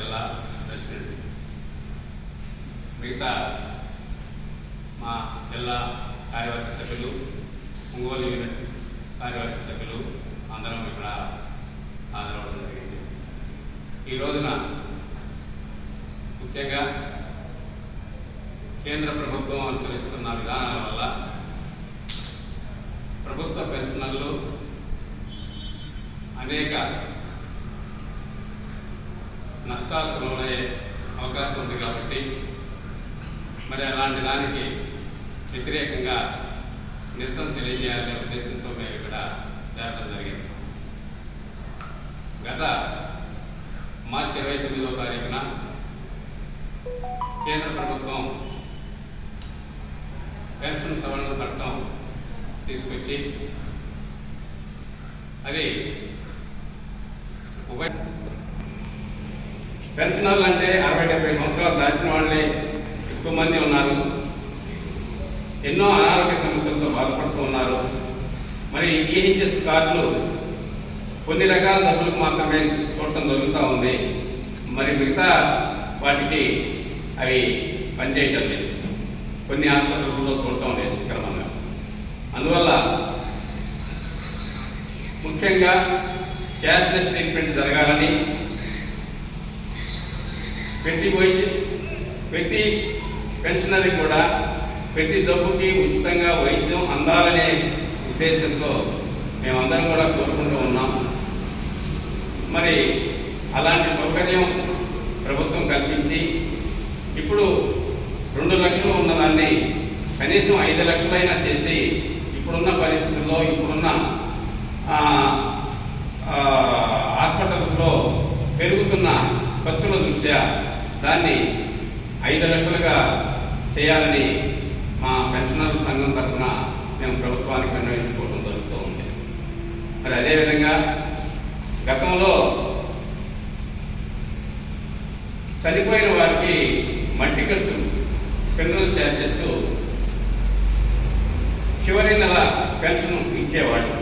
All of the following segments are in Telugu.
నేను ప్రకాశం జిల్లా ప్రెసిడెంట్ మిగతా మా జిల్లా కార్యవర్గ సభ్యులు ఒంగోలు యూనిట్ కార్యవర్గ సభ్యులు అందరం ఇక్కడ హాజరవడం జరిగింది ఈ రోజున ముఖ్యంగా కేంద్ర ప్రభుత్వం అనుసరిస్తున్న విధానాల వల్ల ప్రభుత్వ పెన్షనర్లు అనేక నష్టాలకు లోనయ్యే అవకాశం ఉంది కాబట్టి మరి అలాంటి దానికి వ్యతిరేకంగా నిరసన తెలియజేయాలనే ఉద్దేశంతో మేము ఇక్కడ చేరడం జరిగింది. గత మార్చి ఇరవై తొమ్మిదో తారీఖున కేంద్ర ప్రభుత్వం పెన్షన్ సవరణ చట్టం తీసుకొచ్చి అది ఉభయ పెన్షనర్లు అంటే అరవై డెబ్బై సంవత్సరాలు దాటిన వాళ్ళే ఎక్కువ మంది ఉన్నారు. ఎన్నో అనారోగ్య సమస్యలతో బాధపడుతూ ఉన్నారు. మరి ఈహెచ్ఎస్ కార్డులు కొన్ని రకాల జబ్బులకు మాత్రమే చూడటం జరుగుతూ ఉంది. మరి మిగతా వాటికి అవి పనిచేయటం లేదు. కొన్ని హాస్పిటల్స్లో చూడటం లేదు సక్రమంగా అందువల్ల ముఖ్యంగా క్యాష్లెస్ ట్రీట్మెంట్ జరగాలని ప్రతి వయసు ప్రతి పెన్షనరీ కూడా ప్రతి జబ్బుకి ఉచితంగా వైద్యం అందాలనే ఉద్దేశంతో మేమందరం కూడా కోరుకుంటూ ఉన్నాం. మరి అలాంటి సౌకర్యం ప్రభుత్వం కల్పించి ఇప్పుడు రెండు లక్షలు ఉన్నదాన్ని కనీసం ఐదు లక్షలైనా చేసి ఇప్పుడున్న పరిస్థితుల్లో ఇప్పుడున్న హాస్పిటల్స్లో పెరుగుతున్న ఖర్చుల దృష్ట్యా దాన్ని ఐదు లక్షలుగా చేయాలని మా పెన్షనర్ల సంఘం తరఫున మేము ప్రభుత్వానికి విన్నవించుకోవడం జరుగుతూ ఉంది. మరి అదేవిధంగా గతంలో చనిపోయిన వారికి మట్టి ఖర్చు పెన్నులు ఛార్జెస్ చివరి నెల పెన్షన్ ఇచ్చేవాడు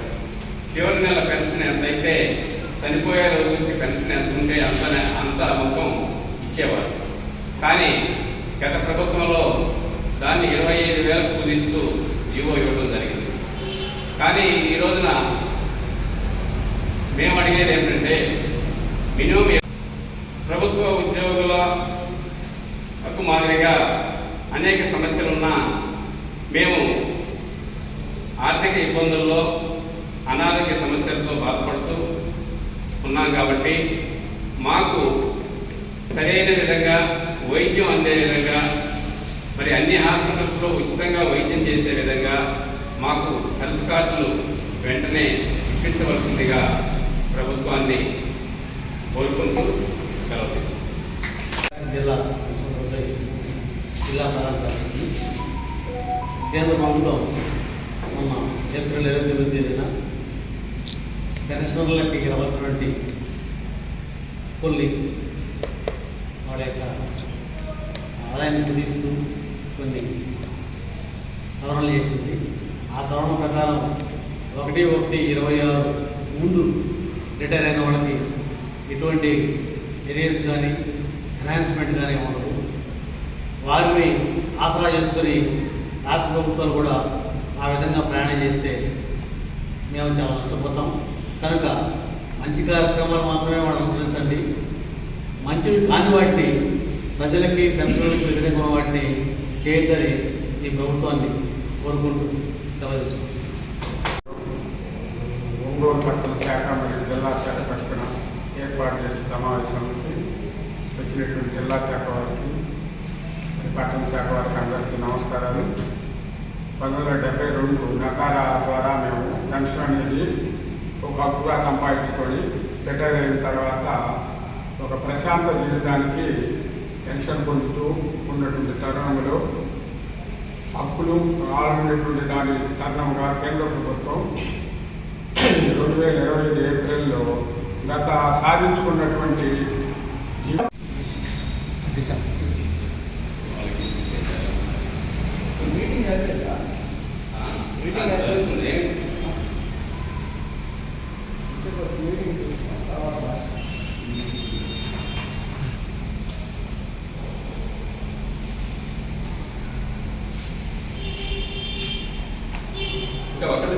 చివరి నెల పెన్షన్ ఎంతైతే చనిపోయే రోజులకి పెన్షన్ ఎంత ఉంటే అంత అంత మొత్తం ఇచ్చేవారు. కానీ గత ప్రభుత్వంలో దాన్ని ఇరవై ఐదు వేలకు కుదిస్తూ జీవో ఇవ్వడం జరిగింది. కానీ ఈ రోజున మేము అడిగేది ఏమిటంటే మినిమం ప్రభుత్వ ఉద్యోగులకు మాదిరిగా అనేక సమస్యలున్నా మేము ఆర్థిక ఇబ్బందుల్లో అనారోగ్య సమస్యలతో బాధపడుతూ ఉన్నాం కాబట్టి మాకు సరైన విధంగా వైద్యం అందే విధంగా మరి అన్ని హాస్పిటల్స్లో ఉచితంగా వైద్యం చేసే విధంగా మాకు హెల్త్ కార్డులు వెంటనే ఇప్పించవలసిందిగా ప్రభుత్వాన్ని కోరుకుంటూ సెలవు జిల్లా జిల్లా ప్రధాన కేంద్ర ప్రభుత్వం మొన్న ఏప్రిల్ ఇరవై తొమ్మిది తేదీన పెన్షనర్లకి రావాల్సినటువంటి కొన్ని వాళ్ళ యొక్క ఆదాయాన్ని కుదిస్తూ కొన్ని సవరణలు చేసింది. ఆ సవరణ ప్రకారం ఒకటి ఒకటి ఇరవై ఆరు ముందు రిటైర్ అయిన వాళ్ళకి ఎటువంటి ఎరియర్స్ కానీ ఎన్హాన్స్మెంట్ కానీ ఉండవు వారిని ఆసరా చేసుకొని రాష్ట్ర ప్రభుత్వాలు కూడా ఆ విధంగా ప్రయాణం చేస్తే మేము చాలా నష్టపోతాం. కనుక మంచి కార్యక్రమాలు మాత్రమే వాళ్ళు అనుసరించండి. మంచివి కాని వాటిని ప్రజలకి పెన్షన్లకు వ్యతిరేకమైన వాటిని చేయొద్దని ఈ ప్రభుత్వాన్ని కోరుకుంటూ సెలవు తీసుకుంటాం ఒంగోలు పట్టణ శాఖ మరియు జిల్లా శాఖ పక్షున ఏర్పాటు చేసిన సమావేశానికి వచ్చినటువంటి జిల్లా శాఖ వారికి పట్టణ శాఖ వారికి అందరికీ నమస్కారాలు. పంతొమ్మిది వందల డెబ్బై రెండు నకారా ద్వారా మేము పెన్షన్ అనేది ఒక హక్కుగా సంపాదించుకొని రిటైర్ అయిన తర్వాత ఒక ప్రశాంత జీవితానికి పెన్షన్ పొందుతూ ఉన్నటువంటి తరుణంలో హక్కులు ఆడున్నటువంటి దాని తరుణంగా కేంద్ర ప్రభుత్వం రెండు వేల ఇరవై ఐదు ఏప్రిల్లో గత సాధించుకున్నటువంటి ఇంకా అక్కడ